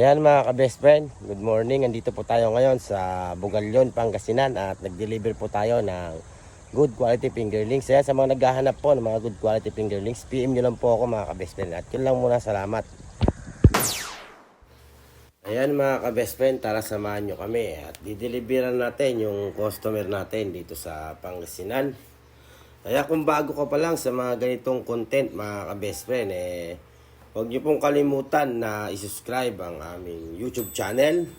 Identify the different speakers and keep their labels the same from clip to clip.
Speaker 1: Ayan mga ka-best friend, good morning. Andito po tayo ngayon sa Bugalyon, Pangasinan at nag-deliver po tayo ng good quality fingerlings. Ayan sa mga naghahanap po ng mga good quality fingerlings, PM nyo lang po ako mga ka-best friend. At yun lang muna, salamat. Ayan mga ka-best friend, tara samahan nyo kami at dideliveran natin yung customer natin dito sa Pangasinan. Kaya kung bago ka pa lang sa mga ganitong content mga ka-best friend, eh, huwag nyo pong kalimutan na isubscribe ang aming YouTube channel.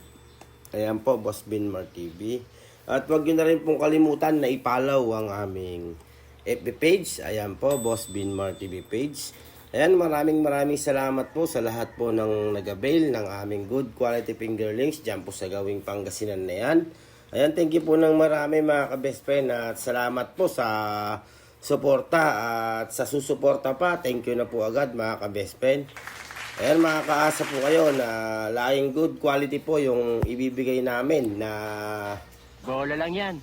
Speaker 1: Ayan po, Boss Binmar TV. At huwag nyo na rin pong kalimutan na ipalaw ang aming FB page. Ayan po, Boss Binmar TV page. Ayan, maraming maraming salamat po sa lahat po ng nag-avail ng aming good quality fingerlings dyan po sa gawing Pangasinan na yan. Ayan, thank you po ng marami mga ka-best friend at salamat po sa suporta at sa susuporta pa. Thank you na po agad mga ka-best friend. Ayan, makakaasa po kayo na laing good quality po yung ibibigay namin na
Speaker 2: Bola lang yan.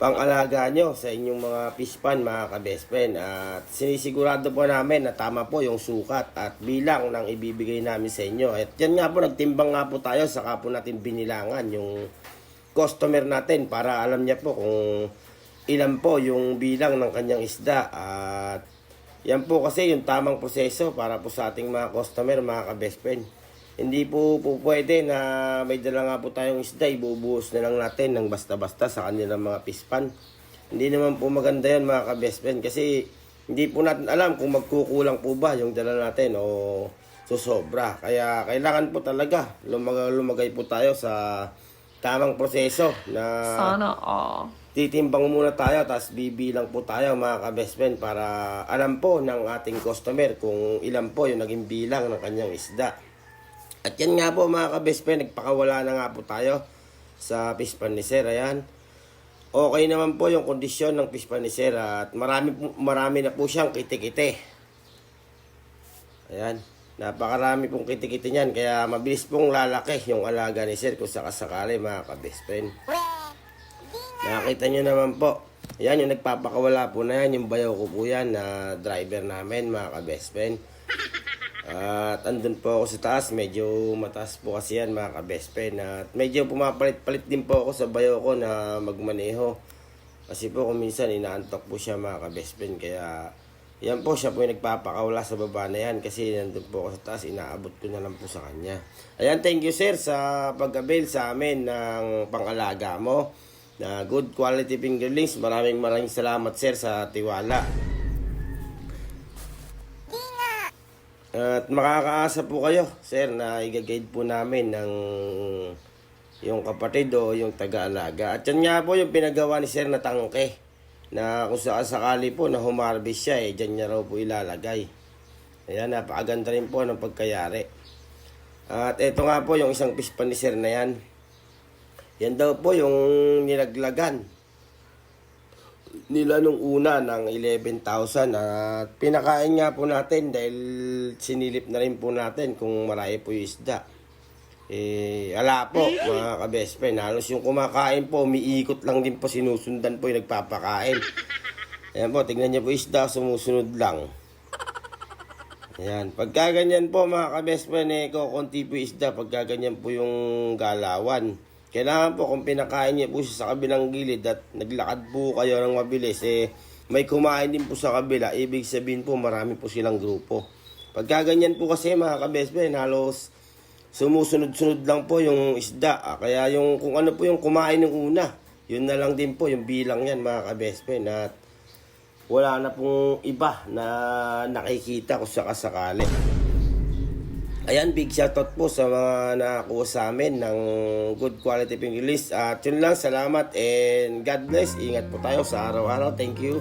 Speaker 1: pang-alaga nyo sa inyong mga fish pan mga ka-best friend. At sinisigurado po namin na tama po yung sukat at bilang ng ibibigay namin sa inyo. At yan nga po, nagtimbang nga po tayo, saka po natin binilangan yung customer natin para alam niya po kung ilan po yung bilang ng kanyang isda. At yan po kasi yung tamang proseso para po sa ating mga customer, mga ka-best friend. Hindi po po pwede na may dala nga po tayong isda, ibubuhos na lang natin ng basta-basta sa kanilang mga pispan. Hindi naman po maganda yan mga ka-best friend kasi hindi po natin alam kung magkukulang po ba yung dala natin o susobra. Kaya kailangan po talaga lumagay, lumagay po tayo sa tamang proseso na
Speaker 3: Sana all.
Speaker 1: Titimbang muna tayo tapos bibilang po tayo mga ka-best friend para alam po ng ating customer kung ilan po yung naging bilang ng kanyang isda. At yan nga po mga ka-best friend, nagpakawala na nga po tayo sa fish pan ni Sir. Ayan. Okay naman po yung kondisyon ng fish pan ni Sir at marami, marami na po siyang kiti-kiti. Ayan. Napakarami pong kiti-kiti niyan kaya mabilis pong lalaki yung alaga ni Sir kung sakasakali mga ka-best friend. Nakita nyo naman po. Yan yung nagpapakawala po na yan. Yung bayaw ko po yan na driver namin mga ka-best friend. At andun po ako sa taas. Medyo mataas po kasi yan mga ka-best friend. At medyo pumapalit-palit din po ako sa bayaw ko na magmaneho. Kasi po kung minsan inaantok po siya mga ka-best friend. Kaya yan po siya po yung nagpapakawala sa baba na yan. Kasi nandun po ako sa taas. Inaabot ko na lang po sa kanya. Ayan, thank you sir sa pag-avail sa amin ng pangalaga mo na good quality fingerlings. Maraming maraming salamat sir sa tiwala. At makakaasa po kayo, sir, na i-guide po namin ng yung kapatid o yung taga-alaga. At yan nga po yung pinagawa ni sir na tangke na kung saan sakali po na humarbis siya eh, dyan niya raw po ilalagay. Ayan, napakaganda rin po ng pagkayari. At ito nga po yung isang fish pan ni sir na yan. Yan daw po yung nilaglagan nila nung una ng 11,000 at pinakain nga po natin dahil sinilip na rin po natin kung marami po yung isda. Eh, ala po mga ka-best friend. Halos yung kumakain po, umiikot lang din po, sinusundan po yung nagpapakain. Ayan po, tignan niyo po isda, sumusunod lang. Ayan, pagka ganyan po mga ka-best friend, eh, konti po isda, pagka ganyan po yung galawan. Kailangan po kung pinakain niya po siya sa kabilang gilid at naglakad po kayo ng mabilis, eh, may kumain din po sa kabila, ibig sabihin po marami po silang grupo. Pagka ganyan po kasi mga ka-best friend, halos sumusunod-sunod lang po yung isda. Ah, Kaya yung kung ano po yung kumain ng una, yun na lang din po yung bilang yan mga ka-best friend. At wala na pong iba na nakikita kung sakasakali. Ayan, big shoutout po sa mga nakakuha sa amin ng good quality ping release. At yun lang, salamat and God bless. Ingat po tayo sa araw-araw. Thank you.